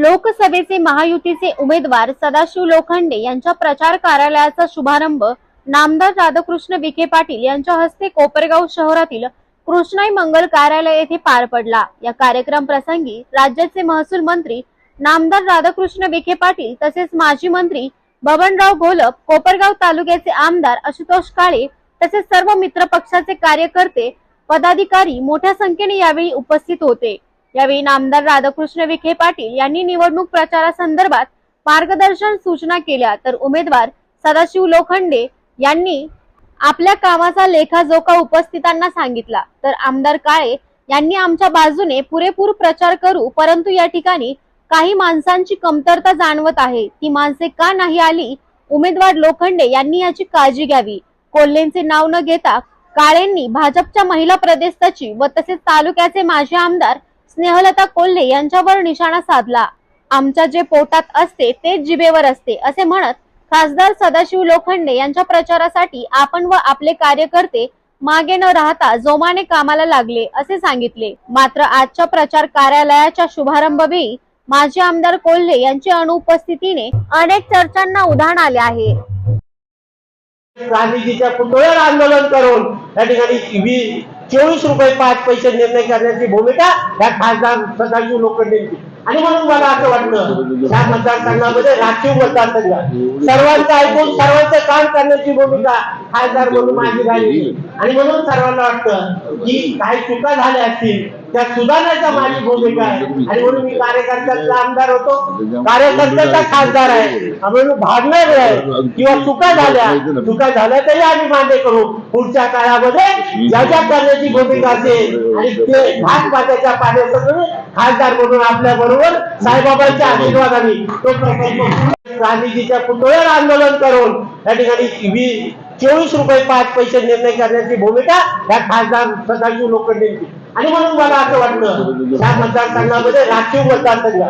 लोकसभेचे महायुतीचे उमेदवार सदाशिव लोखंडे यांच्या प्रचार कार्यालयाचा शुभारंभ नामदार राधाकृष्ण विखे पाटील यांच्या हस्ते कोपरगाव शहरातील कृष्णाई मंगल कार्यालय येथे पार पडला. या कार्यक्रम प्रसंगी राज्याचे महसूल मंत्री नामदार राधाकृष्ण विखे पाटील तसेच माजी मंत्री बबनराव घोलप कोपरगाव तालुक्याचे आमदार आशुतोष काळे तसेच सर्व मित्र पक्षाचे कार्यकर्ते पदाधिकारी मोठ्या संख्येने यावेळी उपस्थित होते. यावेळी नामदार राधाकृष्ण विखे पाटील यांनी निवडणूक प्रचारासंदर्भात मार्गदर्शन सूचना केल्या. तर उमेदवार सदाशिव लोखंडे यांनी आपल्या कामाचा लेखाजोखा उपस्थितांना सांगितला. तर आमदार काळे यांनी आमच्या बाजूने पुरेपूर प्रचार करू परंतु या ठिकाणी काही माणसांची कमतरता जाणवत आहे. ती माणसे का नाही आली? उमेदवार लोखंडे यांनी याची काळजी घ्यावी. कोल्हेंचे नाव न घेता काळेंनी भाजपच्या महिला प्रदेशाची व तसेच तालुक्याचे माजी आमदार स्नेहलता कोल्हे यांच्यावर निशाणा साधला. आमच्या जे पोटात असते तेच जिभेवर असते असे म्हणत खासदार सदाशिव लोखंडे यांच्या प्रचारासाठी आपण व आपले कार्यकर्ते मागे न राहता जोमाने कामाला लागले असे सांगितले. मात्र आजच्या प्रचार कार्यालयाच्या शुभारंभवेळी माजी आमदार कोल्हे यांच्या अनुपस्थितीने अनेक चर्चांना उधाण आले आहे. गांधीजीच्या पुतळ्यावर आंदोलन करून या ठिकाणी वी- चोवीस रुपये पाच पैसे निर्णय करण्याची भूमिका या खासदार सदाशिव लोखंडेंची. आणि म्हणून मला असं वाटलं या मतदारसंघामध्ये राखीव मतदारसंघ सर्वांचं ऐकून सर्वांचं काम करण्याची भूमिका खासदार म्हणून माझी राहिली. आणि म्हणून सर्वांना वाटतं की काही चुका झाल्या असतील त्या सुधारण्याचा माझी भूमिका आहे. आणि म्हणून मी कार्यकर्त्याचा आमदार होतो. कार्यकर्त्याचा खासदार आहे. म्हणून भागणार आहे किंवा चुका झाल्या चुका झाल्या तरी आम्ही मान्य करू. पुढच्या काळामध्ये ज्या ज्या करण्याची भूमिका असेल आणि ते घाट पात्याच्या पाण्यासह खासदार म्हणून आपल्या बरोबर साईबाबांच्या आशीर्वादाने तो प्रकल्प गांधीजीच्या पुतळ्यावर आंदोलन करून या ठिकाणी वी- चोवीस रुपये पाच पैसे निर्णय करण्याची भूमिका या खासदार सदाशिव लोकांनी आणि म्हणून मला असं वाटतं या मतदारसंघामध्ये राखीव मतदारसंघ.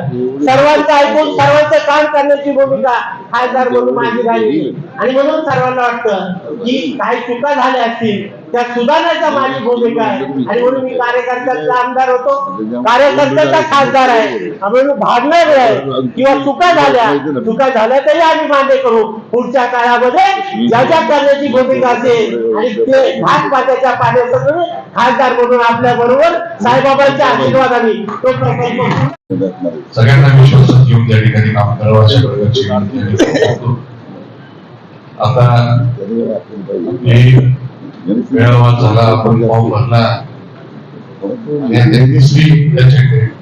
सर्वांचं ऐकून सर्वांचं काम करण्याची भूमिका खासदार म्हणून माझी राहिली आणि म्हणून सर्वांना वाटतं की काही चुका झाल्या असतील त्या सुधारण्याचा माझी भूमिका आहे. आणि म्हणून मी कार्यकर्त्याचा आमदार होतो. कार्यकर्त्याचा खासदार आहे. म्हणून भागणार आहे. किंवा चुका झाल्या चुका झाल्या तरी आम्ही मान्य करू. पुढच्या काळामध्ये ज्या ज्या करण्याची भूमिका असेल आणि ते घाट पात्याच्या पाण्यासह खासदार म्हणून आपल्या बरोबर साईबाबांच्या आशीर्वादाने तो प्रकल्प सगळ्यांना विश्वासात घेऊन त्या ठिकाणी काम करावं अशा प्रकारची विनंती आता हे झाला आपण फॉर्म भरला.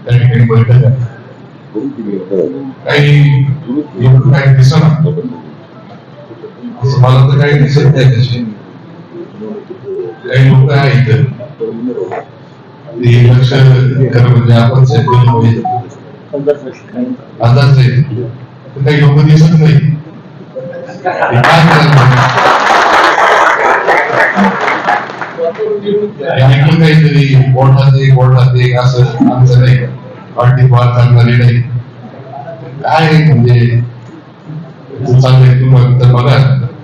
ठिकाणी बैठक काही काही दिसत असं मला तर काही दिसत नाही त्याचे काही लोक आहेत ते लक्ष खरं म्हणजे आपण सेपरेट होईल. अंदाज आहे. काही लोक दिसत नाही. काय ऐकून काहीतरी बोलतात एक बोलतात एक असं आमचं नाही. पार्टी फार चांगली नाही काय म्हणजे? तू चांगले तुम्ही तर बघा.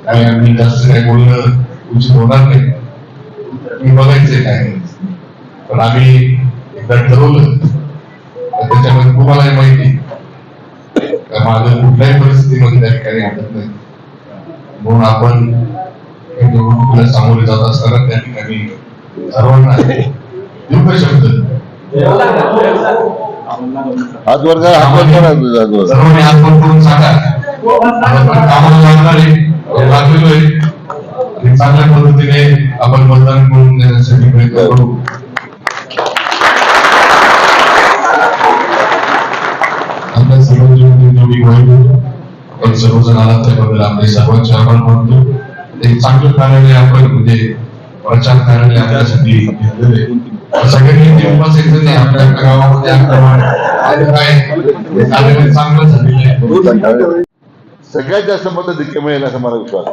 काय आम्ही जास्त काय बोलणं उचित होणार नाही. मी बघायचंय काय? पण आम्ही एकदा ठरवलं. त्याच्यामध्ये तुम्हालाही माहिती. माझं कुठल्याही परिस्थितीमध्ये त्या ठिकाणी हटत नाही. म्हणून आपण निवडणुकीला सामोरे जात असताना त्या ठिकाणी सर्वांना देऊ का शब्द? हात वर करा हात वर करा हात वर. सर्वांनी हात वर करून सांगा. आपण कामाला लागणार आहे. लागलेलो आहे आणि चांगल्या पद्धतीने आपण मतदान करून देण्यासाठी प्रयत्न करू. होईल आपण सर्वजण आला त्याबद्दल आपले सर्वांचे आभार मानतो एक चांगलं कार्यालय आपण म्हणजे प्रचार कार्यालय आपल्यासाठी घेतलेले सगळ्यांनी ते एकदा होते आपल्या गावामध्ये आक्रमण आणि काय कार्यालय चांगलं झालेलं आहे सगळ्यात जास्त मत धक्के मिळेल असा मला विश्वास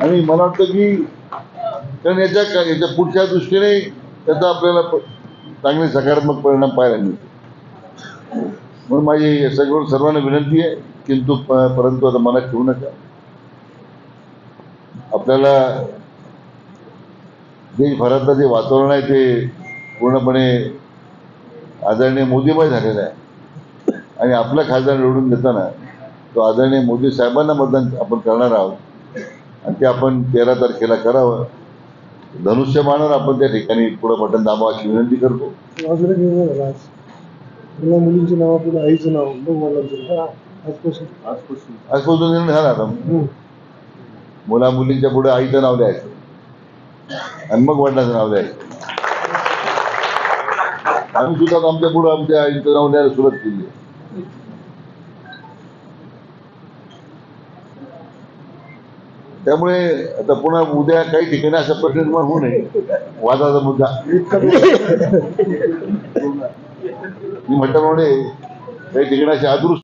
आणि मला वाटतं की कारण याच्या याच्या पुढच्या दृष्टीने त्याचा आपल्याला चांगले सकारात्मक परिणाम पाहायला मिळतो म्हणून माझी सगळं सर्वांना विनंती आहे किंतु परंतु आता मनात ठेवू नका. आपल्याला देशभरातलं जे वातावरण आहे ते पूर्णपणे आदरणीय मोदीमय झालेलं आहे. आणि आपला खासदार निवडून देताना तो आदरणीय मोदी साहेबांना मतदान आपण करणार आहोत. आणि ते आपण तेरा तारखेला करावं. धनुष्यबाणावर आपण त्या ठिकाणी पुढं बटन दाबा अशी विनंती करतो. मुला मुलींची नाव पुढे आईचं नाव मग वडिलांचं नाव आजपासून आजपासून आजपासून निर्णय झाला आता मुला मुलींच्या पुढे आईचं नाव द्यायचं. आणि मग वडिलांचं नाव द्यायचं. आम्ही सुद्धा आमच्या पुढे आमच्या आईचं नाव द्यायला सुरुवात केली. त्यामुळे आता पुन्हा उद्या काही ठिकाणी असा प्रश्न निर्माण होऊ नये. वादाचा मुद्दा. मी म्हटल्याप्रमाणे काही ठिकाणी असे अदृश्य